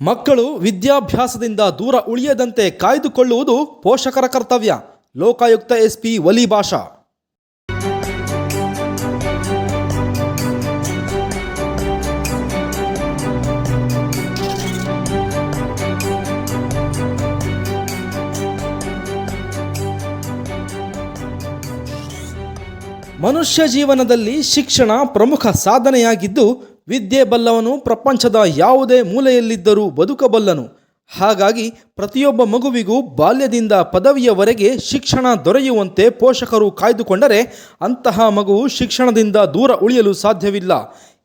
ಮಕ್ಕಳು ವಿದ್ಯಾಭ್ಯಾಸದಿಂದ ದೂರ ಉಳಿಯದಂತೆ ಕಾಯ್ದುಕೊಳ್ಳುವುದು ಪೋಷಕರ ಕರ್ತವ್ಯ. ಲೋಕಾಯುಕ್ತ ಎಸ್ಪಿ ವಲಿ ಭಾಷಾ ಮನುಷ್ಯ ಜೀವನದಲ್ಲಿ ಶಿಕ್ಷಣ ಪ್ರಮುಖ ಸಾಧನೆಯಾಗಿದ್ದು ವಿದ್ಯೆ ಬಲ್ಲವನು ಪ್ರಪಂಚದ ಯಾವುದೇ ಮೂಲೆಯಲ್ಲಿದ್ದರೂ ಬದುಕಬಲ್ಲನು. ಹಾಗಾಗಿ ಪ್ರತಿಯೊಬ್ಬ ಮಗುವಿಗೂ ಬಾಲ್ಯದಿಂದ ಪದವಿಯವರೆಗೆ ಶಿಕ್ಷಣ ದೊರೆಯುವಂತೆ ಪೋಷಕರು ಕಾಯ್ದುಕೊಂಡರೆ ಅಂತಹ ಮಗುವು ಶಿಕ್ಷಣದಿಂದ ದೂರ ಉಳಿಯಲು ಸಾಧ್ಯವಿಲ್ಲ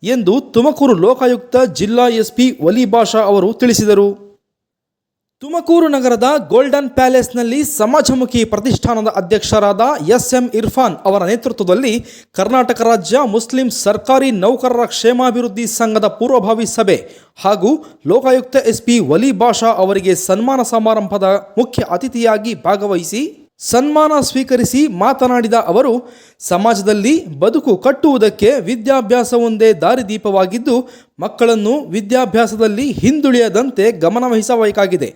ಎಂದು ತುಮಕೂರು ಲೋಕಾಯುಕ್ತ ಜಿಲ್ಲಾ ಎಸ್ಪಿ ವಲಿಭಾಷಾ ಅವರು ತಿಳಿಸಿದರು. ತುಮಕೂರು ನಗರದ ಗೋಲ್ಡನ್ ಪ್ಯಾಲೇಸ್ನಲ್ಲಿ ಸಮಾಜಮುಖಿ ಪ್ರತಿಷ್ಠಾನದ ಅಧ್ಯಕ್ಷರಾದ ಎಸ್ ಎಂ ಇರ್ಫಾನ್ ಅವರ ನೇತೃತ್ವದಲ್ಲಿ ಕರ್ನಾಟಕ ರಾಜ್ಯ ಮುಸ್ಲಿಂ ಸರ್ಕಾರಿ ನೌಕರರ ಕ್ಷೇಮಾಭಿವೃದ್ಧಿ ಸಂಘದ ಪೂರ್ವಭಾವಿ ಸಭೆ ಹಾಗೂ ಲೋಕಾಯುಕ್ತ ಎಸ್ಪಿ ವಲಿ ಬಾಷಾ ಅವರಿಗೆ ಸನ್ಮಾನ ಸಮಾರಂಭದ ಮುಖ್ಯ ಅತಿಥಿಯಾಗಿ ಭಾಗವಹಿಸಿ ಸನ್ಮಾನ ಸ್ವೀಕರಿಸಿ ಮಾತನಾಡಿದ ಅವರು, ಸಮಾಜದಲ್ಲಿ ಬದುಕು ಕಟ್ಟುವುದಕ್ಕೆ ವಿದ್ಯಾಭ್ಯಾಸವೊಂದೇ ದಾರಿದೀಪವಾಗಿದ್ದು ಮಕ್ಕಳನ್ನು ವಿದ್ಯಾಭ್ಯಾಸದಲ್ಲಿ ಹಿಂದುಳಿಯದಂತೆ ಗಮನವಹಿಸಬೇಕಾಗಿದೆ.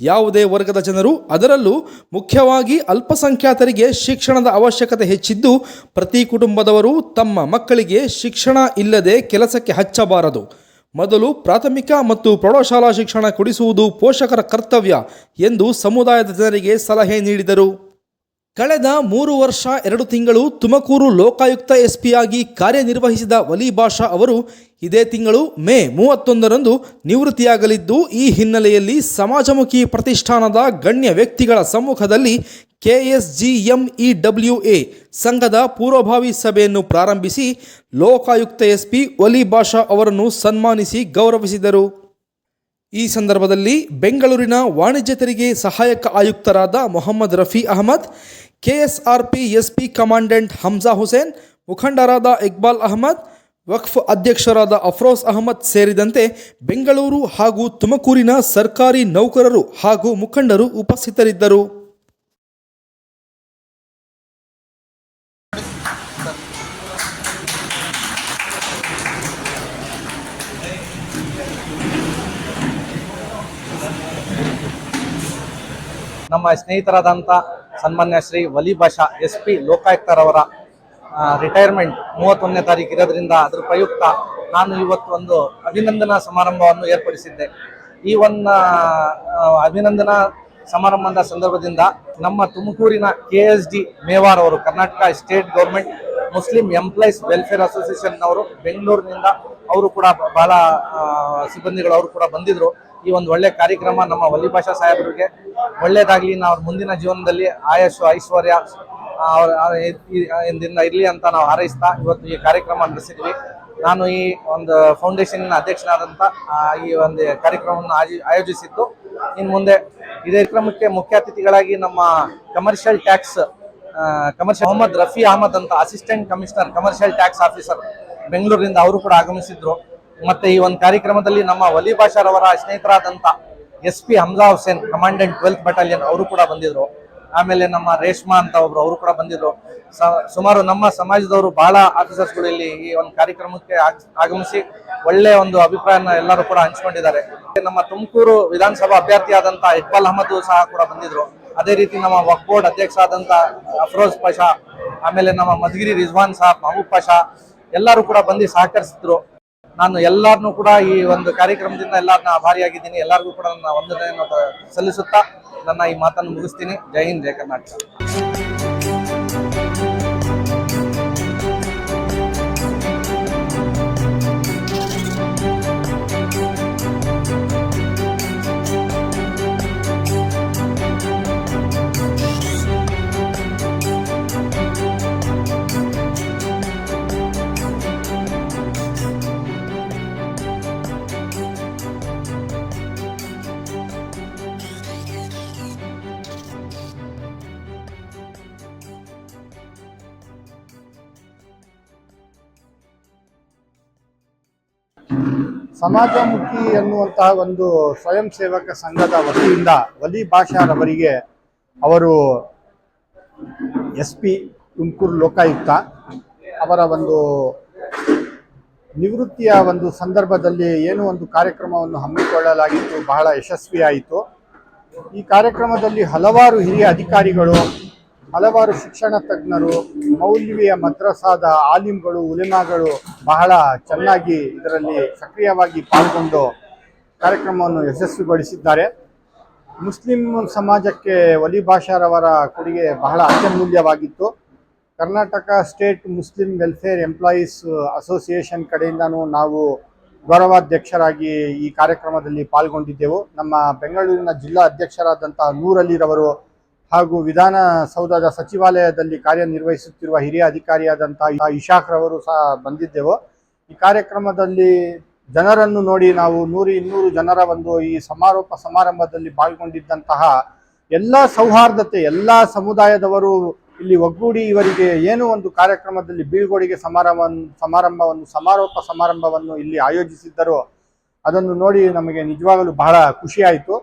ಯಾವುದೇ ವರ್ಗದ ಜನರು ಅದರಲ್ಲೂ ಮುಖ್ಯವಾಗಿ ಅಲ್ಪಸಂಖ್ಯಾತರಿಗೆ ಶಿಕ್ಷಣದ ಅವಶ್ಯಕತೆ ಹೆಚ್ಚಿದ್ದು, ಪ್ರತಿ ಕುಟುಂಬದವರು ತಮ್ಮ ಮಕ್ಕಳಿಗೆ ಶಿಕ್ಷಣ ಇಲ್ಲದೆ ಕೆಲಸಕ್ಕೆ ಹಚ್ಚಬಾರದು. ಮೊದಲು ಪ್ರಾಥಮಿಕ ಮತ್ತು ಪ್ರೌಢಶಾಲಾ ಶಿಕ್ಷಣ ಕೊಡಿಸುವುದು ಪೋಷಕರ ಕರ್ತವ್ಯ ಎಂದು ಸಮುದಾಯದ ಜನರಿಗೆ ಸಲಹೆ ನೀಡಿದರು. ಕಳೆದ ಮೂರು ವರ್ಷ ಎರಡು ತಿಂಗಳು ತುಮಕೂರು ಲೋಕಾಯುಕ್ತ ಎಸ್ಪಿಯಾಗಿ ಕಾರ್ಯನಿರ್ವಹಿಸಿದ ವಲಿ ಬಾಷಾ ಅವರು ಇದೇ ತಿಂಗಳು ಮೇ ಮೂವತ್ತೊಂದರಂದು ನಿವೃತ್ತಿಯಾಗಲಿದ್ದು, ಈ ಹಿನ್ನೆಲೆಯಲ್ಲಿ ಸಮಾಜಮುಖಿ ಪ್ರತಿಷ್ಠಾನದ ಗಣ್ಯ ವ್ಯಕ್ತಿಗಳ ಸಮ್ಮುಖದಲ್ಲಿ ಕೆಎಸ್ಜಿಎಂಇಡಬ್ಲ್ಯೂಎ ಸಂಘದ ಪೂರ್ವಭಾವಿ ಸಭೆಯನ್ನು ಪ್ರಾರಂಭಿಸಿ ಲೋಕಾಯುಕ್ತ ಎಸ್ಪಿ ವಲಿ ಬಾಷಾ ಅವರನ್ನು ಸನ್ಮಾನಿಸಿ ಗೌರವಿಸಿದರು. ಈ ಸಂದರ್ಭದಲ್ಲಿ ಬೆಂಗಳೂರಿನ ವಾಣಿಜ್ಯ ತೆರಿಗೆ ಸಹಾಯಕ ಆಯುಕ್ತರಾದ Mohammed Rafi Ahmed, KSRP SP commandant Hamza Hussain, ಮುಖಂಡರಾದ ಇಕ್ಬಾಲ್ ಅಹಮದ್, ವಕ್ಫ್ ಅಧ್ಯಕ್ಷರಾದ ಅಫ್ರೋಸ್ ಅಹಮದ್ ಸೇರಿದಂತೆ ಬೆಂಗಳೂರು ಹಾಗೂ ತುಮಕೂರಿನ ಸರ್ಕಾರಿ ನೌಕರರು ಹಾಗೂ ಮುಖಂಡರು ಉಪಸ್ಥಿತರಿದ್ದರು. ನಮ್ಮ ಸ್ನೇಹಿತರಾದಂಥ ಸನ್ಮಾನ್ಯ ಶ್ರೀ ವಲಿ ಭಾಷಾ ಎಸ್ ಪಿ ಲೋಕಾಯುಕ್ತರವರ ರಿಟೈರ್ಮೆಂಟ್ ಮೂವತ್ತೊಂದನೇ ತಾರೀಕು ಇರೋದ್ರಿಂದ ಅದರ ಪ್ರಯುಕ್ತ ನಾನು ಇವತ್ತು ಒಂದು ಅಭಿನಂದನಾ ಸಮಾರಂಭವನ್ನು ಏರ್ಪಡಿಸಿದ್ದೆ. ಈ ಒಂದು ಅಭಿನಂದನಾ ಸಮಾರಂಭದ ಸಂದರ್ಭದಿಂದ ನಮ್ಮ ತುಮಕೂರಿನ ಕೆ ಎಸ್ ಡಿ ಮೇವಾರ್ ಅವರು, Karnataka state government Muslim employees welfare association ಅವರು ಬೆಂಗಳೂರಿನಿಂದ ಅವರು ಕೂಡ ಬಹಳ ಸಿಬ್ಬಂದಿಗಳು ಅವರು ಕೂಡ ಬಂದಿದ್ರು. ಈ ಒಂದು ಒಳ್ಳೆ ಕಾರ್ಯಕ್ರಮ ನಮ್ಮ ವಲ್ಲಿಭಾಷಾ ಭಾಷಾ ಸಾಹೇಬರಿಗೆ. ಒಳ್ಳೇದಾಗಲಿ ನಾವು ಮುಂದಿನ ಜೀವನದಲ್ಲಿ ಆಯಸ್ಸು ಐಶ್ವರ್ಯ ಆ, ಅವ್ರ ಇಂದಿಂದ ಇರಲಿ ಅಂತ ನಾವು ಹಾರೈಸ್ತಾ ಇವತ್ತು ಈ ಕಾರ್ಯಕ್ರಮ ನಡೆಸಿದ್ವಿ ನಾನು ಈ ಒಂದು ಫೌಂಡೇಶನ್ ಅಧ್ಯಕ್ಷನಾದಂಥ ಈ ಒಂದು ಕಾರ್ಯಕ್ರಮವನ್ನು ಆಯೋಜಿಸಿದ್ದು. ಇನ್ನು ಮುಂದೆ ಇದೇ ಕ್ರಮಕ್ಕೆ ಮುಖ್ಯ ಅತಿಥಿಗಳಾಗಿ ನಮ್ಮ commercial tax commercial Mohammed Rafi Ahmed ಅಂತ assistant commissioner commercial tax officer ಬೆಂಗಳೂರಿನಿಂದ ಅವರು ಕೂಡ ಆಗಮಿಸಿದ್ರು. ಮತ್ತೆ ಈ ಒಂದು ಕಾರ್ಯಕ್ರಮದಲ್ಲಿ ನಮ್ಮ ವಲಿ ಭಾಷಾರವರ ಸ್ನೇಹಿತರಾದಂತ S P Hamza Hussain commandant twelfth battalion ಅವರು ಕೂಡ ಬಂದಿದ್ರು. ಆಮೇಲೆ ನಮ್ಮ ರೇಷ್ಮಾ ಅಂತ ಒಬ್ರು ಅವರು ಕೂಡ ಬಂದಿದ್ರು. ಸುಮಾರು ನಮ್ಮ ಸಮಾಜದವರು ಬಹಳ ಆಫೀಸರ್ಸ್ಗಳು ಇಲ್ಲಿ ಈ ಒಂದು ಕಾರ್ಯಕ್ರಮಕ್ಕೆ ಆಗ್- ಆಗಮಿಸಿ ಒಳ್ಳೆ ಒಂದು ಅಭಿಪ್ರಾಯನ ಎಲ್ಲರೂ ಕೂಡ ಹಂಚಿಕೊಂಡಿದ್ದಾರೆ. ನಮ್ಮ ತುಮಕೂರು ವಿಧಾನಸಭಾ ಅಭ್ಯರ್ಥಿಯಾದಂಥ ಇಕ್ಬಾಲ್ ಅಹಮದ್ ಸಹ ಕೂಡ ಬಂದಿದ್ರು. ಅದೇ ರೀತಿ ನಮ್ಮ ವಕ್ ಬೋರ್ಡ್ ಅಧ್ಯಕ್ಷ ಆದಂತ ಅಫ್ರೋಜ್ ಪಾಷಾ, ಆಮೇಲೆ ನಮ್ಮ ಮಧುಗಿರಿ ರಿಜ್ವಾನ್ ಸಾಬ್, ಮಹಬೂಬ್ ಪಾಷಾ, ಎಲ್ಲರೂ ಕೂಡ ಬಂದು ಸಹಕರಿಸಿದ್ರು. ನಾನು ಎಲ್ಲರನ್ನೂ ಕೂಡ ಈ ಒಂದು ಕಾರ್ಯಕ್ರಮದಿಂದ ಎಲ್ಲರನ್ನ ಆಭಾರಿಯಾಗಿದ್ದೀನಿ. ಎಲ್ಲರಿಗೂ ಕೂಡ ನನ್ನ ವಂದನೆಯನ್ನು ಸಲ್ಲಿಸುತ್ತಾ ನನ್ನ ಈ ಮಾತನ್ನು ಮುಗಿಸ್ತೀನಿ. ಜೈ ಹಿಂದ್, ಜೈ ಕರ್ನಾಟಕ. ಸಮಾಜಮುಖಿ ಎನ್ನುವಂತಹ ಒಂದು ಸ್ವಯಂ ಸೇವಕ ಸಂಘದ ವತಿಯಿಂದ ವಲಿ ಭಾಷಾರವರಿಗೆ ಅವರು ಎಸ್ ಪಿ ತುಮಕೂರು ಲೋಕಾಯುಕ್ತ ಅವರ ಒಂದು ನಿವೃತ್ತಿಯ ಒಂದು ಸಂದರ್ಭದಲ್ಲಿ ಏನು ಒಂದು ಕಾರ್ಯಕ್ರಮವನ್ನು ಹಮ್ಮಿಕೊಳ್ಳಲಾಗಿತ್ತು, ಬಹಳ ಯಶಸ್ವಿಯಾಯಿತು. ಈ ಕಾರ್ಯಕ್ರಮದಲ್ಲಿ ಹಲವಾರು ಹಿರಿಯ ಅಧಿಕಾರಿಗಳು ಹಲವಾರು ಶಿಕ್ಷಣ ತಜ್ಞರು ಮೌಲ್ವಿಯ ಮದ್ರಸಾದ ಆಲಿಮ್ಗಳು ಉಲಿಮಾಗಳು ಬಹಳ ಚೆನ್ನಾಗಿ ಇದರಲ್ಲಿ ಸಕ್ರಿಯವಾಗಿ ಪಾಲ್ಗೊಂಡು ಕಾರ್ಯಕ್ರಮವನ್ನು ಯಶಸ್ವಿಗೊಳಿಸಿದ್ದಾರೆ. ಮುಸ್ಲಿಂ ಸಮಾಜಕ್ಕೆ ಒಲಿ ಭಾಷಾರವರ ಕೊಡುಗೆ ಬಹಳ ಅತ್ಯಮೂಲ್ಯವಾಗಿತ್ತು. Karnataka state Muslim welfare employees association ಕಡೆಯಿಂದನೂ ನಾವು ಗೌರವಾಧ್ಯಕ್ಷರಾಗಿ ಈ ಕಾರ್ಯಕ್ರಮದಲ್ಲಿ ಪಾಲ್ಗೊಂಡಿದ್ದೆವು. ನಮ್ಮ ಬೆಂಗಳೂರಿನ ಜಿಲ್ಲಾ ಅಧ್ಯಕ್ಷರಾದಂತಹ ನೂರಲಿರವರು ಹಾಗೂ ವಿಧಾನಸೌಧದ ಸಚಿವಾಲಯದಲ್ಲಿ ಕಾರ್ಯನಿರ್ವಹಿಸುತ್ತಿರುವ ಹಿರಿಯ ಅಧಿಕಾರಿಯಾದಂತಹ ಇಶಾಕ್ ರವರು ಸಹ ಬಂದಿದ್ದೆವು. ಈ ಕಾರ್ಯಕ್ರಮದಲ್ಲಿ ಜನರನ್ನು ನೋಡಿ ನಾವು ನೂರು ಇನ್ನೂರು ಜನರ ಒಂದು ಈ ಸಮಾರೋಪ ಸಮಾರಂಭದಲ್ಲಿ ಪಾಲ್ಗೊಂಡಿದ್ದಂತಹ ಎಲ್ಲ ಸೌಹಾರ್ದತೆ, ಎಲ್ಲ ಸಮುದಾಯದವರು ಇಲ್ಲಿ ಒಗ್ಗೂಡಿ ಇವರಿಗೆ ಏನು ಒಂದು ಕಾರ್ಯಕ್ರಮದಲ್ಲಿ ಬೀಳ್ಗೊಡಿಗೆ ಸಮಾರಂಭ ಸಮಾರಂಭವನ್ನು, ಸಮಾರೋಪ ಸಮಾರಂಭವನ್ನು ಇಲ್ಲಿ ಆಯೋಜಿಸಿದ್ದರು. ಅದನ್ನು ನೋಡಿ ನಮಗೆ ನಿಜವಾಗಲೂ ಬಹಳ ಖುಷಿಯಾಯಿತು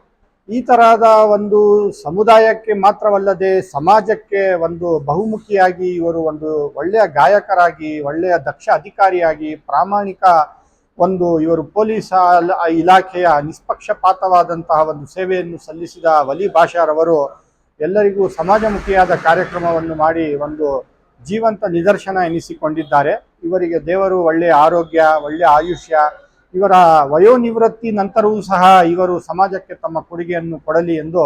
ಈ ತರಹದ ಒಂದು ಸಮುದಾಯಕ್ಕೆ ಮಾತ್ರವಲ್ಲದೆ ಸಮಾಜಕ್ಕೆ ಒಂದು ಬಹುಮುಖಿಯಾಗಿ ಇವರು ಒಂದು ಒಳ್ಳೆಯ ಗಾಯಕರಾಗಿ, ಒಳ್ಳೆಯ ದಕ್ಷ ಅಧಿಕಾರಿಯಾಗಿ, ಪ್ರಾಮಾಣಿಕ ಒಂದು ಇವರು ಪೊಲೀಸ್ ಇಲಾಖೆಯ ನಿಷ್ಪಕ್ಷಪಾತವಾದಂತಹ ಒಂದು ಸೇವೆಯನ್ನು ಸಲ್ಲಿಸಿದ ವಲಿ ಭಾಷಾರವರು ಎಲ್ಲರಿಗೂ ಸಮಾಜಮುಖಿಯಾದ ಕಾರ್ಯಕ್ರಮವನ್ನು ಮಾಡಿ ಒಂದು ಜೀವಂತ ನಿದರ್ಶನ ಎನಿಸಿಕೊಂಡಿದ್ದಾರೆ. ಇವರಿಗೆ ದೇವರು ಒಳ್ಳೆಯ ಆರೋಗ್ಯ, ಒಳ್ಳೆಯ ಆಯುಷ್ಯ ಇವರ ವಯೋನಿವೃತ್ತಿ ನಂತರವೂ ಸಹ ಇವರು ಸಮಾಜಕ್ಕೆ ತಮ್ಮ ಕೊಡುಗೆಯನ್ನು ಕೊಡಲಿ ಎಂದು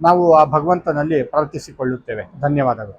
ನಾವು ಆ ಭಗವಂತನಲ್ಲಿ ಪ್ರಾರ್ಥಿಸಿಕೊಳ್ಳುತ್ತೇವೆ. ಧನ್ಯವಾದಗಳು.